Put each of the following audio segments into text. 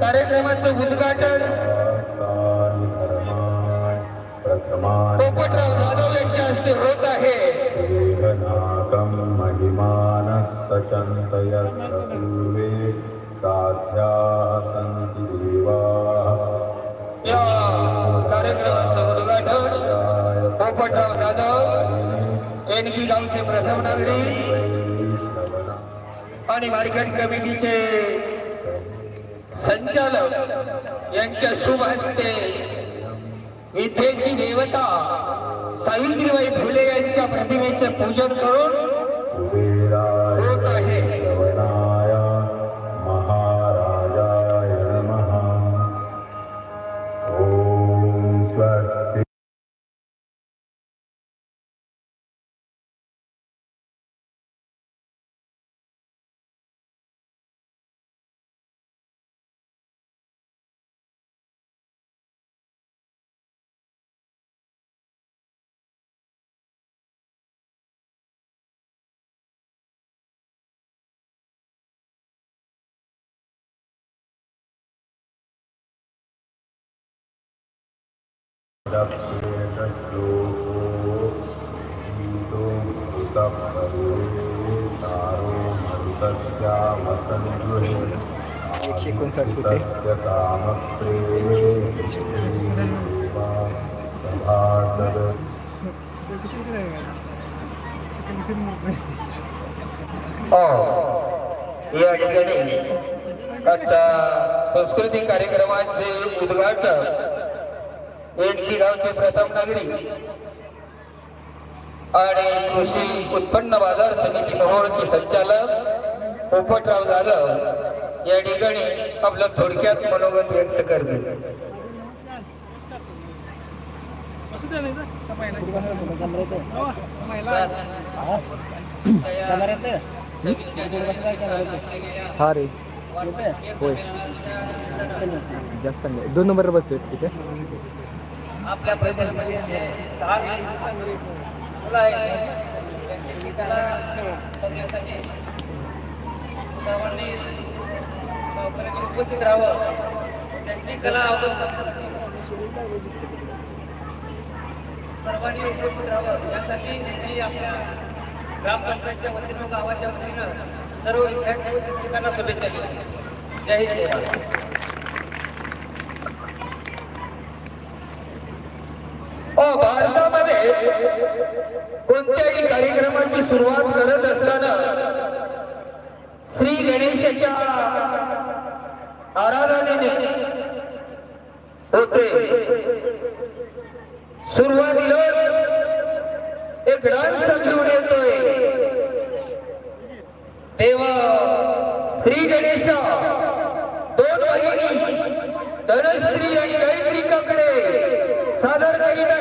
कार्यक्रमाचं उद्घाटन. पोपटराव जाधव यांच्या हस्ते होत आहे. महिमानः पूर्वे साध्याः या कार्यक्रमाचं उद्घाटन पोपटराव जाधव एनगी गावचे प्रथम नागरिक आणि मार्केट कमिटीचे संचालक यांच्या शुभ हस्ते विद्येची देवता सावित्रीबाई फुले यांच्या प्रतिमेचे पूजन करून एकशे एकोणसाठ होते. या ठिकाणी आजच्या सांस्कृतिक कार्यक्रमाचे उद्घाटन एडकी गावचे प्रथम नागरिक आणि कृषी उत्पन्न बाजार समिती मोहोळचे संचालक पोपटराव जाधव या ठिकाणी आपलं थोडक्यात मनोगत व्यक्त करते हा रे. होय. जास्त दोन नंबर बस आहेत तिथे आपल्या प्रदेशामध्ये दहा मुलं आहेत. त्यांची गीताला बघण्यासाठी सर्वांनी उपस्थित राहावं. त्यांची कला अवगत करण्यासाठी सर्वांनी उपस्थित राहावं. यासाठी मी आपल्या ग्रामपंचायतच्या वतीनं गावाच्या वतीनं सर्व विद्यार्थी शिक्षकांना शुभेच्छा दिल्या जय हिंद. कार्यक्रमाची सुरुवात करत असताना श्री गणेशाच्या आराधनेने होते. सुरुवातीलाच एक डान्स समजून येतोय. तेव्हा श्री गणेश दोन वाहिनी धनश्री आणि गायत्रिकाकडे सादर करीत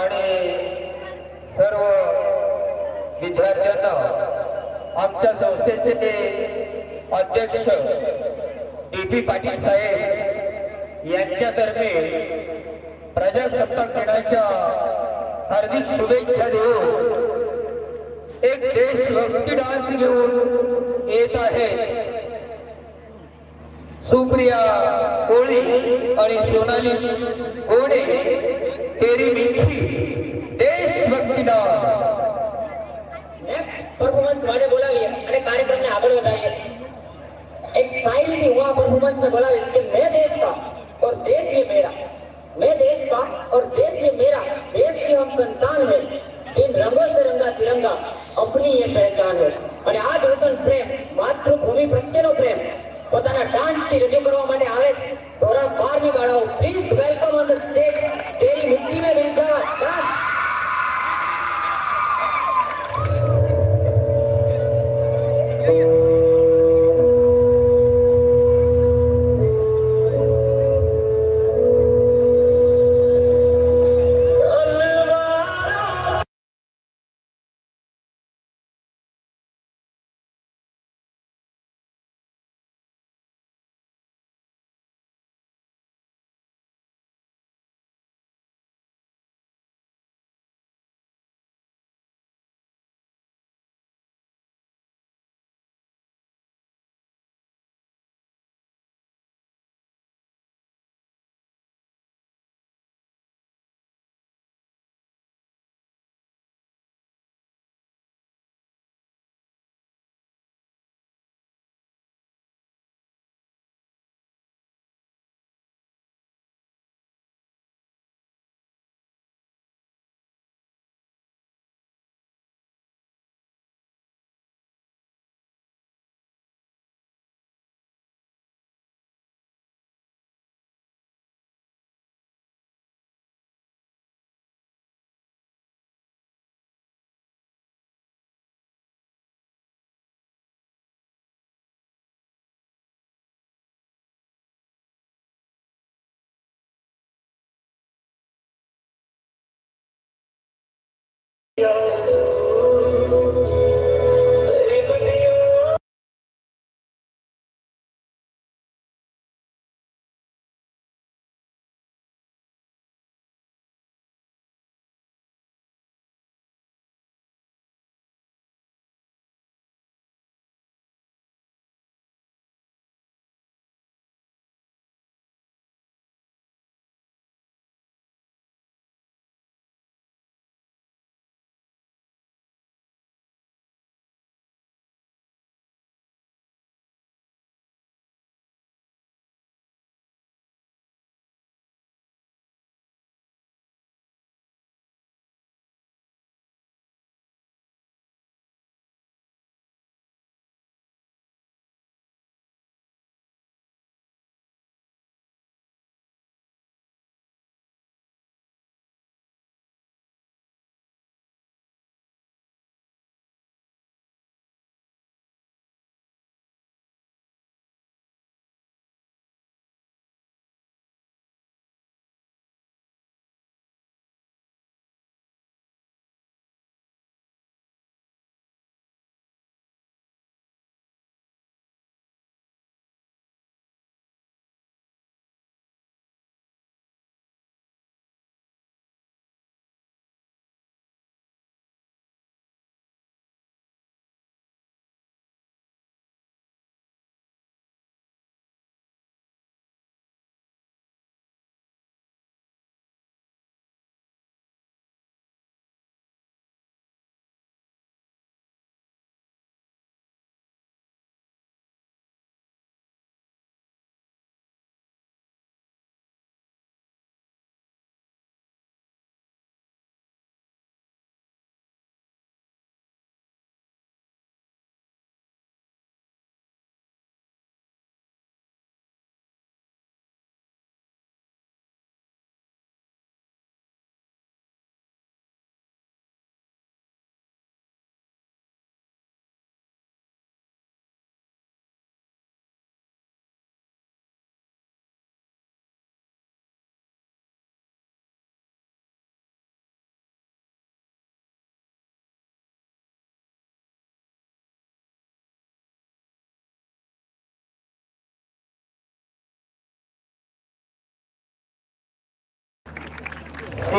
आणि सर्व विद्यार्थ्यांना आमच्या संस्थेचे ते अध्यक्ष डी पी पाटील साहेब यांच्यातर्फे प्रजासत्ताक दिनाच्या हार्दिक शुभेच्छा देऊन एक देशभक्ती डान्स घेऊन येत आहे. सुप्रिया कोळी आणि सोनाली गोडे तेरी मिठी देशभक्ती डान्स नेक्स्ट परफॉर्मन्स वाले बोलावी અને કાર્યક્રમને આગળ વધારીએ एक साइल की हुआ परफॉर्मेंस में बोला इसके मैं देश का और देश ये मेरा मैं देश का और देश ये मेरा देश की हम संतान है इन रंगों से रंगा तिरंगा अपनी ये पहचान है અને આ જ વતન પ્રેમ માતૃભૂમિ પ્રત્યેનો પ્રેમ પોતાના ડાન્સથી રજૂ કરવા માટે આવે છે. ધોરણ બારની બાળાઓ please welcome on the stage તેરી મુક્તિ મેં ડાન્સ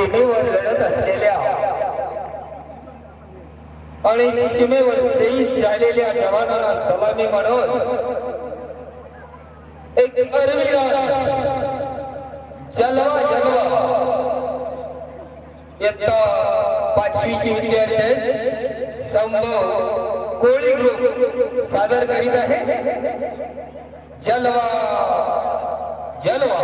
सीमेवर लढत असलेल्या आणि सीमेवर शहीद झालेल्या जवानांना सलामी म्हणून एक जलवा जलवा इयत्ता पाचवीची विद्यार्थी संभव कोळी ग्रुप सादर करीत आहे. जलवा जलवा.